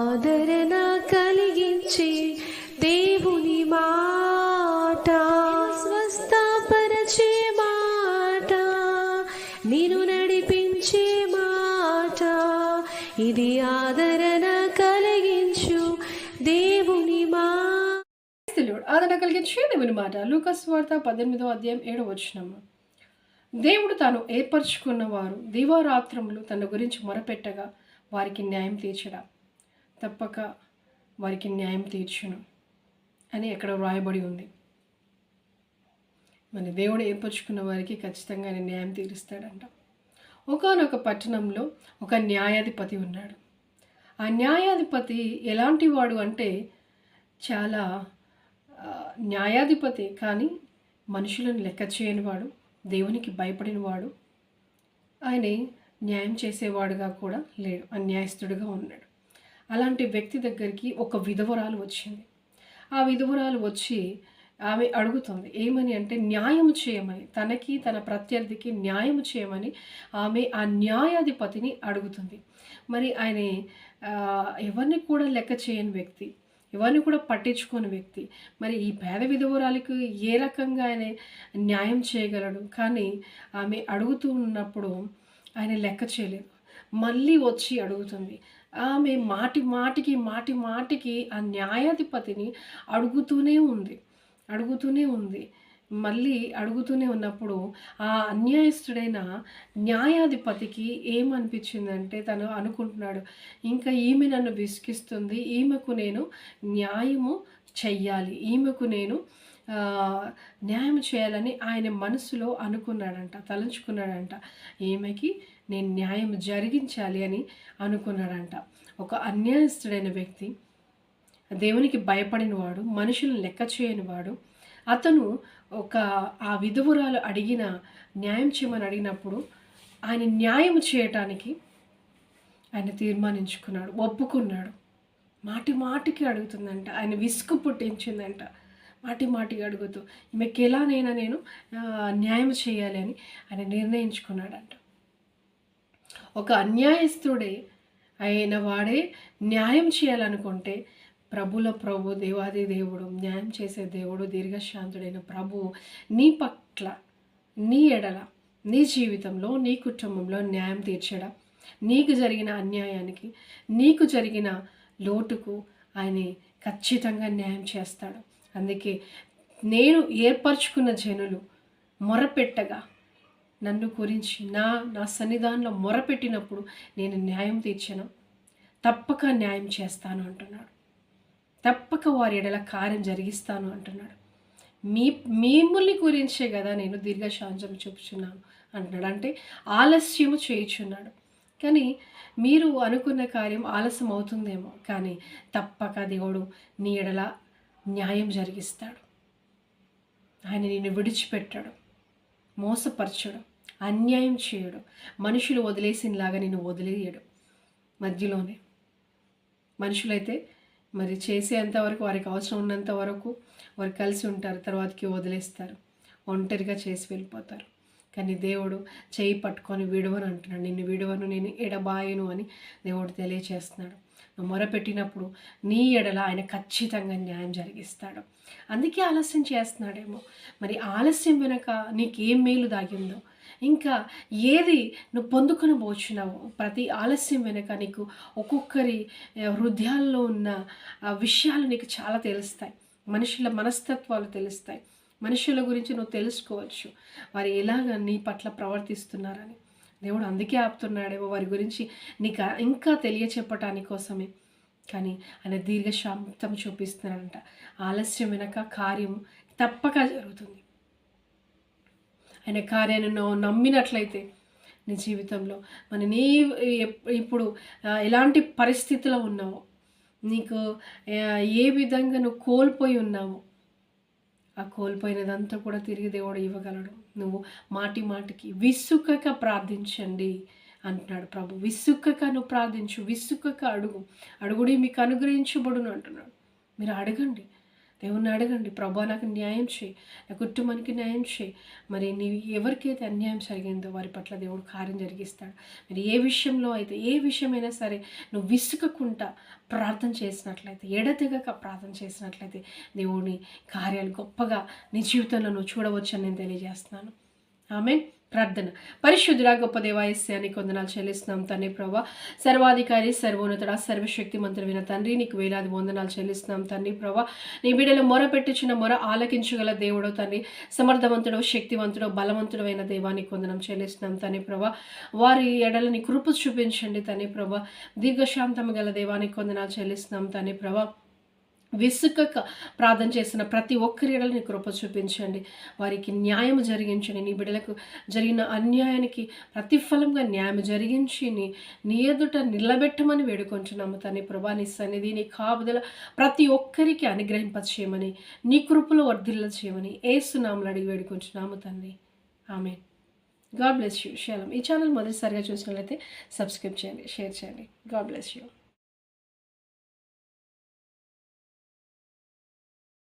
ఆదరణ కలిగించే దేవుని మాట. స్వస్థపరచే మాట. నేను నడిపించే మాట. ఇది ఆదరణ కలిగించు దేవుని మా. ఆదరణ కలిగించే దేవుని మాట. లూకస్ వార్త పద్దెనిమిదో అధ్యాయం ఏడో వచ్చినము దేవుడు తాను ఏర్పరచుకున్న వారు దీవారాత్రములు తన గురించి మొరపెట్టగా వారికి న్యాయం తీర్చడా? తప్పక వారికి న్యాయం తీర్చును అని ఎక్కడ వ్రాయబడి ఉంది. మన దేవుడు ఏర్పరచుకున్న వారికి ఖచ్చితంగా ఆయన న్యాయం తీరుస్తాడంట. ఒకానొక పట్టణంలో ఒక న్యాయాధిపతి ఉన్నాడు. ఆ న్యాయాధిపతి ఎలాంటి వాడు అంటే చాలా న్యాయాధిపతి కానీ మనుషులను లెక్క చేయనివాడు దేవునికి భయపడినవాడు ఆయన న్యాయం చేసేవాడుగా కూడా లేడు అన్యాయస్తుడుగా ఉన్నాడు. అలాంటి వ్యక్తి దగ్గరికి ఒక విధవరాలు వచ్చింది. ఆ విధవరాలు వచ్చి ఆమె అడుగుతుంది ఏమని అంటే న్యాయం చేయమని తనకి తన ప్రత్యర్థికి న్యాయం చేయమని ఆమె ఆ న్యాయాధిపతిని అడుగుతుంది. మరి ఆయన ఎవరిని కూడా లెక్క చేయని వ్యక్తి ఎవరిని కూడా పట్టించుకోని వ్యక్తి మరి ఈ పేద విధవరాలకు ఏ రకంగా ఆయన న్యాయం చేయగలడు? కానీ ఆమె అడుగుతూ ఉన్నప్పుడు ఆయన లెక్క చేయలేదు. మళ్ళీ వచ్చి అడుగుతుంది. ఆమె మాటి మాటికి మాటి మాటికి ఆ న్యాయాధిపతిని అడుగుతూనే ఉంది. అడుగుతూనే ఉంది. మళ్ళీ అడుగుతూనే ఉన్నప్పుడు ఆ అన్యాయస్తుడైన న్యాయాధిపతికి ఏమనిపించిందంటే తను అనుకుంటున్నాడు ఇంకా ఈమె నన్ను విసిగిస్తుంది. ఈమెకు నేను న్యాయము చెయ్యాలి. ఈమెకు నేను న్యాయం చేయాలని ఆయన మనసులో అనుకున్నాడంట తలంచుకున్నాడంట. ఈమెకి నేను న్యాయం జరిగించాలి అని అనుకున్నాడంట. ఒక అన్యాయస్తుడైన వ్యక్తి దేవునికి భయపడినవాడు మనుషులను లెక్క చేయనివాడు అతను ఒక ఆ విధువురాలు అడిగిన న్యాయం చేయమని అడిగినప్పుడు ఆయన న్యాయం చేయటానికి ఆయన తీర్మానించుకున్నాడు ఒప్పుకున్నాడు. మాటి మాటికి అడుగుతుందంట ఆయన విసుగు పుట్టించిందంట. మాటి మాటిగా అడుగుతూ ఈమెకి ఎలానైనా నేను న్యాయం చేయాలి అని ఆయన నిర్ణయించుకున్నాడంట. ఒక అన్యాయస్తుడే అయిన వాడే న్యాయం చేయాలనుకుంటే ప్రభుల ప్రభు దేవాది దేవుడు న్యాయం చేసే దేవుడు దీర్ఘశాంతుడైన ప్రభు నీ పట్ల నీ ఎడల నీ జీవితంలో నీ కుటుంబంలో న్యాయం తీర్చడం నీకు జరిగిన అన్యాయానికి నీకు జరిగిన లోటుకు ఆయన ఖచ్చితంగా న్యాయం చేస్తాడు. అందుకే నేను ఏర్పరచుకున్న జనులు మొరపెట్టగా నన్ను గురించి నా నా సన్నిధానంలో మొరపెట్టినప్పుడు నేను న్యాయం తీర్చను. తప్పక న్యాయం చేస్తాను అంటున్నాడు. తప్పక వారి ఎడల కార్యం జరిగిస్తాను అంటున్నాడు. మీ మిమ్మల్ని గురించే కదా నేను దీర్ఘశాంతం చూపుచున్నాను అంటున్నాడు. అంటే ఆలస్యము చేయుచున్నాడు. కానీ మీరు అనుకున్న కార్యం ఆలస్యం అవుతుందేమో కానీ తప్పక దేవుడు నీ ఎడల న్యాయం జరిగిస్తాడు. ఆయన నిన్ను విడిచిపెట్టడు మోసపరచడు అన్యాయం చేయడు మనుషులు వదిలేసినలాగా నిన్ను వదిలేయడు. మధ్యలోనే మనుషులైతే మరి చేసేంత వరకు వారికి అవసరం ఉన్నంత వరకు వారు కలిసి ఉంటారు తర్వాతకి వదిలేస్తారు ఒంటరిగా చేసి వెళ్ళిపోతారు. కానీ దేవుడు చేయి పట్టుకొని విడవను అంటున్నాడు. నిన్ను విడవను నేను ఎడబాయను అని దేవుడు తెలియచేస్తున్నాడు. నువ్వు మొరపెట్టినప్పుడు నీ ఎడల ఆయన ఖచ్చితంగా న్యాయం జరిగిస్తాడు. అందుకే ఆలస్యం చేస్తున్నాడేమో. మరి ఆలస్యం వెనక నీకేం మేలు దాగిందో? ఇంకా ఏది నువ్వు పొందుకొని పోచున్నావు ప్రతి ఆలస్యం వెనుక నీకు ఒక్కొక్కరి హృదయాల్లో ఉన్న విషయాలు నీకు చాలా తెలుస్తాయి. మనుషుల మనస్తత్వాలు తెలుస్తాయి. మనుషుల గురించి నువ్వు తెలుసుకోవచ్చు. వారు ఎలాగ నీ పట్ల ప్రవర్తిస్తున్నారని. దేవుడు అందుకే ఆపుతున్నాడేమో వారి గురించి నీకు ఇంకా తెలియచెప్పటాని కోసమే. కానీ ఆయన దీర్ఘశాంతం చూపిస్తున్నాడంట. ఆలస్యం వెనక కార్యం తప్పక జరుగుతుంది. ఆయన కార్యాన్ని నువ్వు నమ్మినట్లయితే నీ జీవితంలో మన నీ ఇప్పుడు ఎలాంటి పరిస్థితిలో ఉన్నావో నీకు ఏ విధంగా నువ్వు కోల్పోయి ఉన్నావో ఆ కోల్పోయినదంతా కూడా తిరిగి దేవుడు ఇవ్వగలడు. నువ్వు మాటి మాటికి విసుకక ప్రార్థించండి అంటున్నాడు ప్రభు. విసుకక నువ్వు ప్రార్థించు విసుకక అడుగు. అడుగుడి మీకు అనుగ్రహించబడును అంటున్నాడు. మీరు అడగండి దేవుణ్ణి అడగండి. ప్రభా నాకు న్యాయం చేయి. నా కుటుంబానికి న్యాయం చేయి. మరి నీ ఎవరికైతే అన్యాయం జరిగిందో వారి పట్ల దేవుడు కార్యం జరిగిస్తాడు. మరి ఏ విషయంలో అయితే ఏ విషయమైనా సరే నువ్వు విసుకకుండా ప్రార్థన చేసినట్లయితే ఎడతెగక ప్రార్థన చేసినట్లయితే దేవుని కార్యాలు గొప్పగా నీ జీవితంలో నువ్వు చూడవచ్చని నేను తెలియజేస్తున్నాను. ఆమె ప్రార్థన. పరిశుద్ధుడా గొప్ప దేవాయస్యానికి వందనాలు చెల్లిస్తున్నాం. తండ్రి ప్రభా సర్వాధికారి సర్వోన్నతుడ సర్వశక్తి మంత్రమైన తండ్రి నీకు వేలాది వందనాలు చెల్లిస్తున్నాం. తండ్రి ప్రభా నీ బిడ్డలు మొర పెట్టించిన మొర ఆలకించగల దేవుడో తండ్రి. సమర్థవంతుడు శక్తివంతుడు బలవంతుడు అయిన దేవానికి వందనం చెల్లిస్తున్నాం. తండ్రి ప్రభా వారి ఎడలని కృప చూపించండి తండ్రి ప్రభా. దీర్ఘశాంతం గల దేవానికి వందనాలు చెల్లిస్తున్నాం. తండ్రి ప్రభా విసుకక ప్రార్థన చేసిన ప్రతి ఒక్కరి నీ కృప చూపించండి. వారికి న్యాయం జరిగించండి. నీ బిడ్డలకు జరిగిన అన్యాయానికి ప్రతిఫలంగా న్యాయం జరిగించి నీ నీ ఎదుట నిలబెట్టమని వేడుకొంచున్నాము తని ప్రభా. నీ సన్నిధి నీ కాపుదల ప్రతి ఒక్కరికి అనుగ్రహింపచేయమని నీ కృపలో వర్ధిల్ల చేయమని ఏసునాములు అడిగి వేడుకొంచున్నాము తండ్రి. ఆమె గాడ్ బ్లెస్ యూ. శాలం ఈ ఛానల్ మొదటిసారిగా చూసినట్లయితే సబ్స్క్రైబ్ చేయండి షేర్ చేయండి. God bless you.